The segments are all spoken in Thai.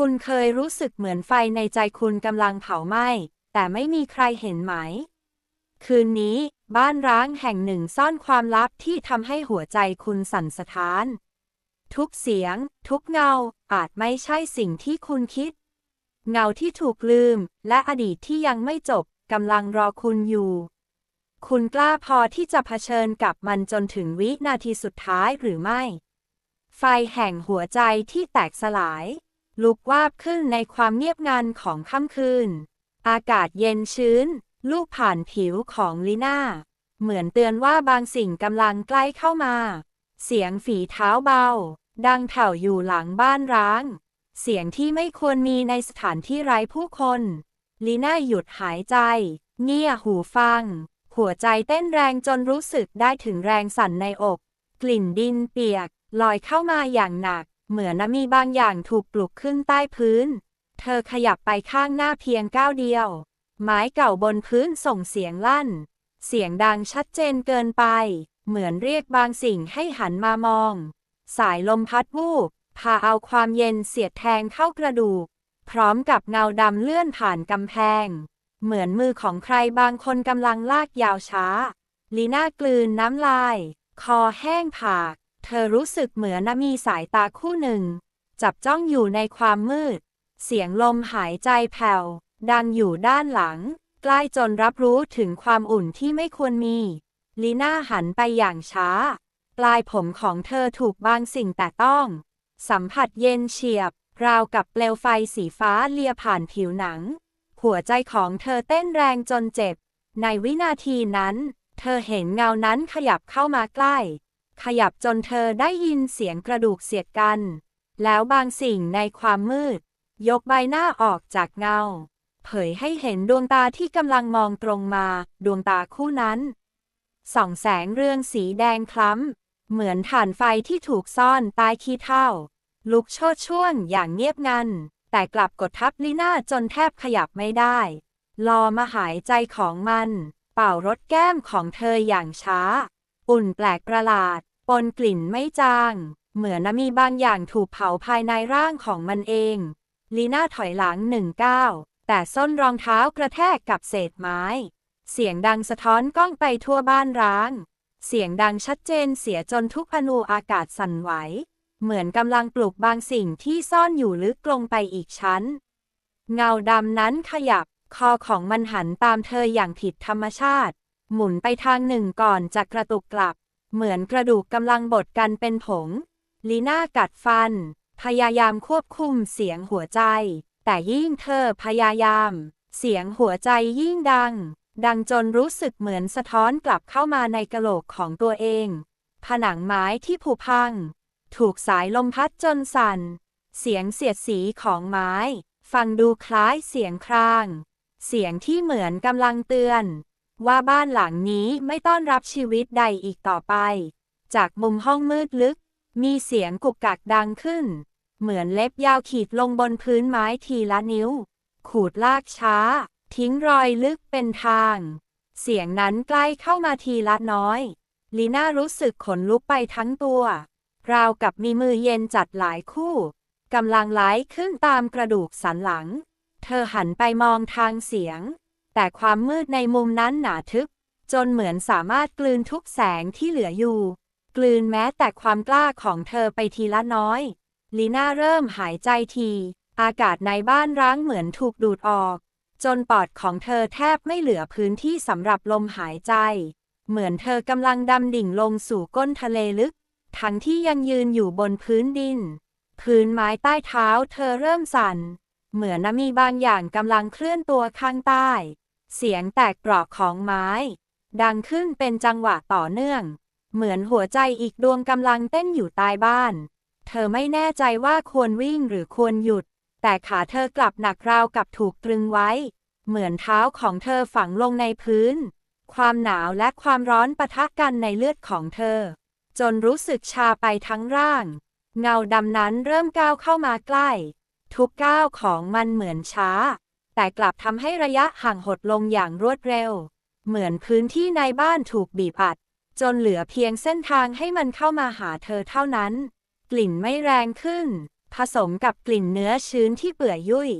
คุณเคยรู้สึกเหมือนไฟในใจคุณกำลังเผาไหม้ แต่ไม่มีใครเห็นไหม คืนนี้ บ้านร้างแห่งหนึ่งซ่อนความลับที่ทำให้หัวใจคุณสั่นสะท้าน ทุกเสียง ทุกเงา อาจไม่ใช่สิ่งที่คุณคิด เงาที่ถูกลืม และอดีตที่ยังไม่จบกำลังรอคุณอยู่ คุณกล้าพอที่จะเผชิญกับมันจนถึงวินาทีสุดท้ายหรือไม่ ไฟแห่งหัวใจที่แตกสลาย ลุกวาบขึ้นในความเงียบงันของค่ำคืน อากาศเย็นชื้น ลูกผ่านผิวของลีน่า เหมือนเตือนว่าบางสิ่งกำลังใกล้เข้ามา เสียงฝีเท้าเบา ดังแผ่วอยู่หลังบ้านร้าง เสียงที่ไม่ควรมีในสถานที่ไร้ผู้คนลีน่าหยุดหายใจ เงี่ยหูฟัง หัวใจเต้นแรงจนรู้สึกได้ถึงแรงสั่นในอก กลิ่นดินเปียก ลอยเข้ามาอย่างหนัก เหมือนมีบางอย่างถูกปลุกขึ้นใต้พื้น เธอขยับไปข้างหน้าเพียงก้าวเดียว ไม้เก่าบนพื้นส่งเสียงลั่น เสียงดังชัดเจนเกินไป เหมือนเรียกบางสิ่งให้หันมามอง สายลมพัดวูบพาเอาความเย็นเสียดแทงเข้ากระดูก พร้อมกับเงาดำเลื่อนผ่านกำแพง เหมือนมือของใครบางคนกำลังลากยาวช้า ลีน่ากลืนน้ำลาย คอแห้งผาก เธอรู้สึกเหมือนมีสายตาคู่หนึ่ง จับจ้องอยู่ในความมืด เสียงลมหายใจแผ่ว ดังอยู่ด้านหลัง ใกล้จนรับรู้ถึงความอุ่นที่ไม่ควรมี ลีน่าหันไปอย่างช้า ปลายผมของเธอถูกบางสิ่งแต่ต้อง สัมผัสเย็นเฉียบ ราวกับเปลวไฟสีฟ้าเลียผ่านผิวหนัง หัวใจของเธอเต้นแรงจนเจ็บ ในวินาทีนั้น เธอเห็นเงานั้นขยับเข้ามาใกล้ ขยับจนเธอได้ยินเสียงกระดูกเสียดกัน แล้วบางสิ่งในความมืด ยกใบหน้าออกจากเงา เผยให้เห็นดวงตาที่กำลังมองตรงมา ดวงตาคู่นั้น ส่องแสงเรืองสีแดงคล้ำ เหมือนถ่านไฟที่ถูกซ่อนใต้ขี้เถ้า ลุกโชดช่วงอย่างเงียบงัน แต่กลับกดทับลีน่าจนแทบขยับไม่ได้ รอมาหายใจของมัน เป่ารถแก้มของเธออย่างช้า อุ่นแปลกประหลาด ปนกลิ่นไม่จาง เหมือนมีบางอย่างถูกเผาภายในร่างของมันเอง ลีน่าถอยหลังหนึ่งก้าวแต่ส้นรองเท้ากระแทกกับเศษไม้ เสียงดังสะท้อนก้องไปทั่วบ้านร้าง เสียงดังชัดเจนเสียจนทุกอนูอากาศสั่นไหว เหมือนกำลังปลุกบางสิ่งที่ซ่อนอยู่ลึกลงไปอีกชั้น เงาดำนั้นขยับ คอของมันหันตามเธออย่างผิดธรรมชาติ หมุนไปทางหนึ่งก่อนจะกระตุกกลับ เหมือนกระดูกกำลังบดกันเป็นผง ลีน่ากัดฟัน พยายามควบคุมเสียงหัวใจ แต่ยิ่งเธอพยายาม เสียงหัวใจยิ่งดัง ดังจนรู้สึกเหมือนสะท้อนกลับเข้ามาในกะโหลกของตัวเอง ผนังไม้ที่ผุพัง ถูกสายลมพัดจนสั่น เสียงเสียดสีของไม้ ฟังดูคล้ายเสียงคราง เสียงที่เหมือนกำลังเตือน ว่าบ้านหลังนี้ไม่ต้อนรับชีวิตใดอีกต่อไป จากมุมห้องมืดลึก มีเสียงกุกกักดังขึ้น เหมือนเล็บยาวขีดลงบนพื้นไม้ทีละนิ้ว ขูดลากช้า ทิ้งรอยลึกเป็นทาง เสียงนั้นใกล้เข้ามาทีละน้อย ลีน่ารู้สึกขนลุกไปทั้งตัว ราวกับมีมือเย็นจัดหลายคู่กำลังไหลขึ้นตามกระดูกสันหลัง เธอหันไปมองทางเสียง แต่ความมืดในมุมนั้นหนาทึบ จนเหมือนสามารถกลืนทุกแสงที่เหลืออยู่ กลืนแม้แต่ความกล้าของเธอไปทีละน้อย ลีน่าเริ่มหายใจที อากาศในบ้านร้างเหมือนถูกดูดออก จนปอดของเธอแทบไม่เหลือพื้นที่สำหรับลมหายใจ เหมือนเธอกำลังดำดิ่งลงสู่ก้นทะเลลึก ทั้งที่ยังยืนอยู่บนพื้นดิน พื้นไม้ใต้เท้าเธอเริ่มสั่น เหมือนมีบางอย่างกำลังเคลื่อนตัวข้างใต้ เสียงแตกกรอกของไม้ ดังขึ้นเป็นจังหวะต่อเนื่อง เหมือนหัวใจอีกดวงกำลังเต้นอยู่ใต้บ้าน เธอไม่แน่ใจว่าควรวิ่งหรือควรหยุด แต่ขาเธอกลับหนักราวกับถูกตรึงไว้ เหมือนเท้าของเธอฝังลงในพื้น ความหนาวและความร้อนปะทะกันในเลือดของเธอ จนรู้สึกชาไปทั้งร่าง เงาดำนั้นเริ่มก้าวเข้ามาใกล้ ทุกก้าวของมันเหมือนช้า แต่กลับทำให้ระยะห่างหดลงอย่างรวดเร็ว เหมือนพื้นที่ในบ้านถูกบีบอัด จนเหลือเพียงเส้นทางให้มันเข้ามาหาเธอเท่านั้น กลิ่นไม่แรงขึ้น ผสมกับกลิ่นเนื้อชื้นที่เปื่อยยุ่ย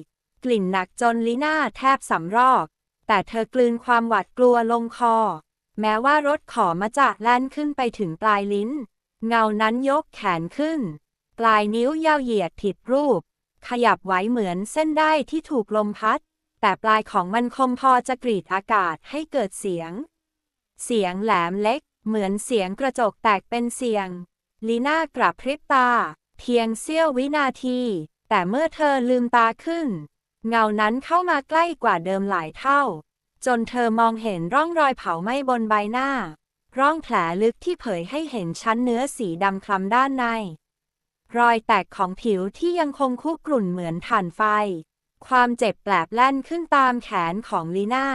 กลิ่นหนักจนลีน่าแทบสำรอก แต่เธอกลืนความหวาดกลัวลงคอ แม้ว่ารถขอมาจะแล่นขึ้นไปถึงปลายลิ้น เงานั้นยกแขนขึ้น ปลายนิ้วยาวเหยียดผิดรูป ขยับไหวเหมือนเส้นได้ที่ถูกลมพัด แต่ปลายของมันคมพอจะกรีดอากาศให้เกิดเสียง เสียงแหลมเล็ก เหมือนเสียงกระจกแตกเป็นเสียง ลีน่ากระพริบตา เพียงเสี้ยววินาที แต่เมื่อเธอลืมตาขึ้น เงานั้นเข้ามาใกล้กว่าเดิมหลายเท่า จนเธอมองเห็นร่องรอยเผาไหม้บนใบหน้า ร่องแผลลึกที่เผยให้เห็นชั้นเนื้อสีดำคล้ำด้านใน รอยแตกของผิวที่ยังคงคุกรุ่นเหมือนถ่านไฟ ความเจ็บแปลบแล่นขึ้นตามแขนของลีน่า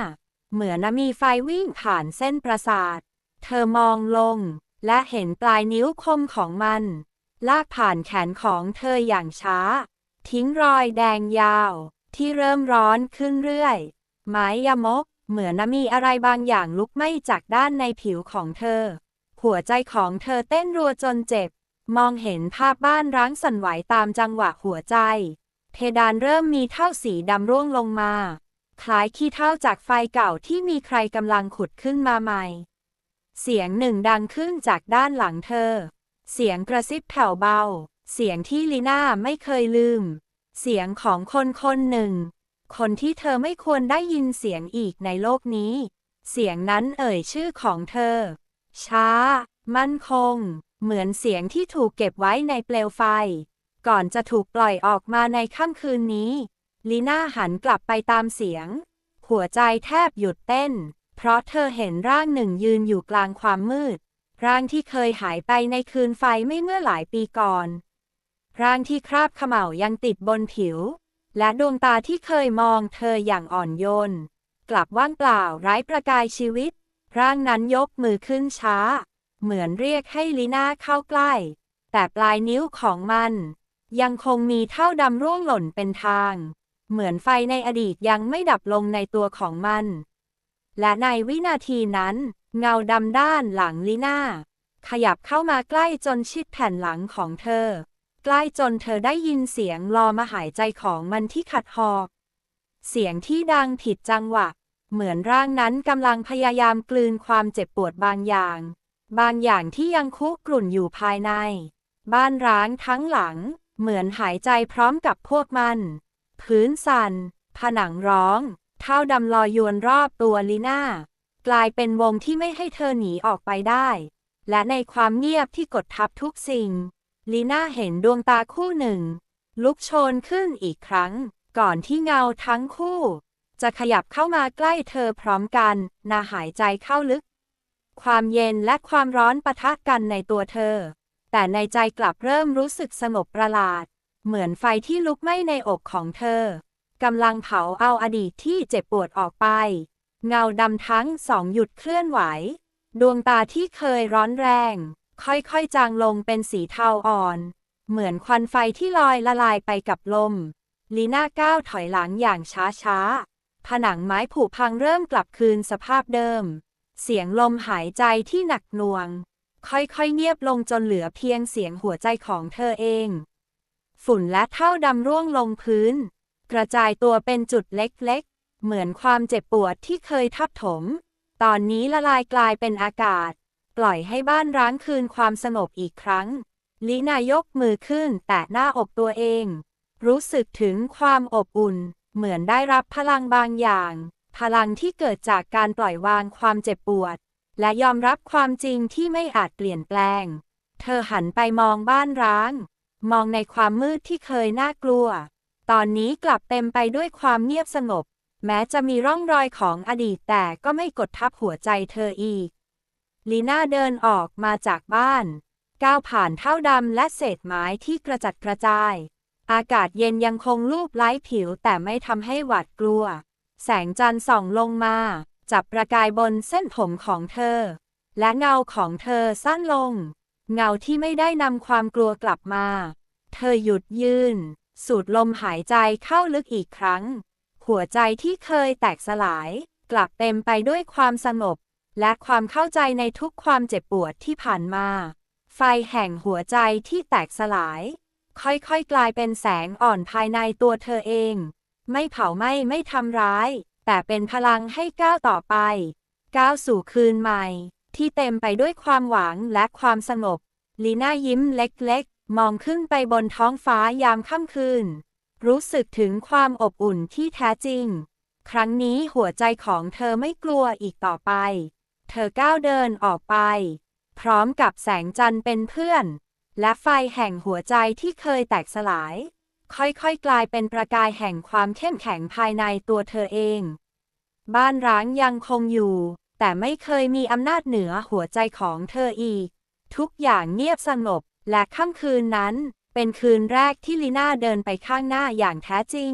เหมือนมีไฟวิ่งผ่านเส้นประสาท เธอมองลง และเห็นปลายนิ้วคมของมัน ลากผ่านแขนของเธออย่างช้า ทิ้งรอยแดงยาว ที่เริ่มร้อนขึ้นเรื่อย ไม้ยมก เหมือนมีอะไรบางอย่างลุกไหม้จากด้านในผิวของเธอ หัวใจของเธอเต้นรัวจนเจ็บ มองเห็นภาพบ้านร้างสั่นไหวตามจังหวะหัวใจ เพดานเริ่มมีเท่าสีดำร่วงลงมา คล้ายขี้เท่าจากไฟเก่าที่มีใครกำลังขุดขึ้นมาใหม่ เสียงหนึ่งดังขึ้นจากด้านหลังเธอ เสียงกระซิบแผ่วเบา เสียงที่ลีน่าไม่เคยลืม เสียงของคนคนหนึ่ง คนที่เธอไม่ควรได้ยินเสียงอีกในโลกนี้ เสียงนั้นเอ่ยชื่อของเธอ ช้า มั่นคง เหมือนเสียงที่ถูกเก็บไว้ในเปลวไฟ ก่อนจะถูกปล่อยออกมาในค่ำคืนนี้ ลีน่าหันกลับไปตามเสียง หัวใจแทบหยุดเต้น เพราะเธอเห็นร่างหนึ่งยืนอยู่กลางความมืด ร่างที่เคยหายไปในคืนไฟไม่เมื่อหลายปีก่อน ร่างที่คราบขม่ายังติดบนผิว และดวงตาที่เคยมองเธออย่างอ่อนโยน กลับว่างเปล่าไร้ประกายชีวิต ร่างนั้นยกมือขึ้นช้า เหมือนเรียกให้ลีน่าเข้าใกล้ แต่ปลายนิ้วของมัน ยังคงมีเท่าดำร่วงหล่นเป็นทาง เหมือนไฟในอดีตยังไม่ดับลงในตัวของมัน และในวินาทีนั้น เงาดำด้านหลังลีน่า ขยับเข้ามาใกล้จนชิดแผ่นหลังของเธอ ใกล้จนเธอได้ยินเสียงรอมาหายใจของมันที่ขัดหอบ เสียงที่ดังผิดจังหวะ เหมือนร่างนั้นกำลังพยายามกลืนความเจ็บปวดบางอย่าง บางอย่างที่ยังคุกรุ่นอยู่ภายใน บ้านร้างทั้งหลัง เหมือนหายใจพร้อมกับพวกมัน พื้นสัน่น ผนังร้อง เท่าดำลอยยวนรอบตัวลีน่า กลายเป็นวงที่ไม่ให้เธอหนีออกไปได้ และในความเงียบที่กดทับทุกสิ่ง ลีน่าเห็นดวงตาคู่หนึ่ง ลุกโชนขึ้นอีกครั้ง ก่อนที่เงาทั้งคู่ จะขยับเข้ามาใกล้เธอพร้อมกันนาหายใจเข้าลึก ความเย็นและความร้อนปะทะกันในตัวเธอ แต่ในใจกลับเริ่มรู้สึกสงบประหลาด เหมือนไฟที่ลุกไหม้ในอกของเธอกำลังเผาเอาอดีตที่เจ็บปวดออกไป เงาดำทั้งสองหยุดเคลื่อนไหว ดวงตาที่เคยร้อนแรง ค่อยๆจางลงเป็นสีเทาอ่อน เหมือนควันไฟที่ลอยละลายไปกับลม ลีน่าก้าวถอยหลังอย่างช้าๆ ผนังไม้ผุพังเริ่มกลับคืนสภาพเดิม เสียงลมหายใจที่หนักหน่วง ค่อยๆเงียบลงจนเหลือเพียงเสียงหัวใจของเธอเอง ฝุ่นและเท่าดำร่วงลงพื้น กระจายตัวเป็นจุดเล็กๆ เหมือนความเจ็บปวดที่เคยทับถม ตอนนี้ละลายกลายเป็นอากาศ ปล่อยให้บ้านร้างคืนความสงบอีกครั้ง ลินายกมือขึ้นแตะหน้าอกตัวเอง รู้สึกถึงความอบอุ่น เหมือนได้รับพลังบางอย่าง พลังที่เกิดจากการปล่อยวางความเจ็บปวด และยอมรับความจริงที่ไม่อาจเปลี่ยนแปลง เธอหันไปมองบ้านร้าง มองในความมืดที่เคยน่ากลัว ตอนนี้กลับเต็มไปด้วยความเงียบสงบ แม้จะมีร่องรอยของอดีตแต่ก็ไม่กดทับหัวใจเธออีก ลีน่าเดินออกมาจากบ้าน ก้าวผ่านเท่าดำและเศษไม้ที่กระจัดกระจาย อากาศเย็นยังคงลูบไล้ผิวแต่ไม่ทำให้หวาดกลัว แสงจันทร์ส่องลงมา จับประกายบนเส้นผมของเธอ และเงาของเธอสั้นลง เงาที่ไม่ได้นำความกลัวกลับมา เธอหยุดยืน สูดลมหายใจเข้าลึกอีกครั้ง หัวใจที่เคยแตกสลาย กลับเต็มไปด้วยความสงบ และความเข้าใจในทุกความเจ็บปวดที่ผ่านมา ไฟแห่งหัวใจที่แตกสลาย ค่อยๆกลายเป็นแสงอ่อนภายในตัวเธอเอง ไม่เผาไหม้ไม่ทำร้าย แต่เป็นพลังให้ก้าวต่อไป ก้าวสู่คืนใหม่ ที่เต็มไปด้วยความหวังและความสงบ ลีน่ายิ้มเล็กๆ มองขึ้นไปบนท้องฟ้ายามค่ำคืน รู้สึกถึงความอบอุ่นที่แท้จริง ครั้งนี้หัวใจของเธอไม่กลัวอีกต่อไป เธอก้าวเดินออกไป พร้อมกับแสงจันทร์เป็นเพื่อน และไฟแห่งหัวใจที่เคยแตกสลาย ค่อยๆ กลายเป็นประกายแห่งความเข้มแข็งภายในตัวเธอเอง บ้านร้างยังคงอยู่ แต่ไม่เคยมีอำนาจเหนือหัวใจของเธออีก ทุกอย่างเงียบสงบ และค่ำคืนนั้น เป็นคืนแรกที่ลีน่าเดินไปข้างหน้าอย่างแท้จริง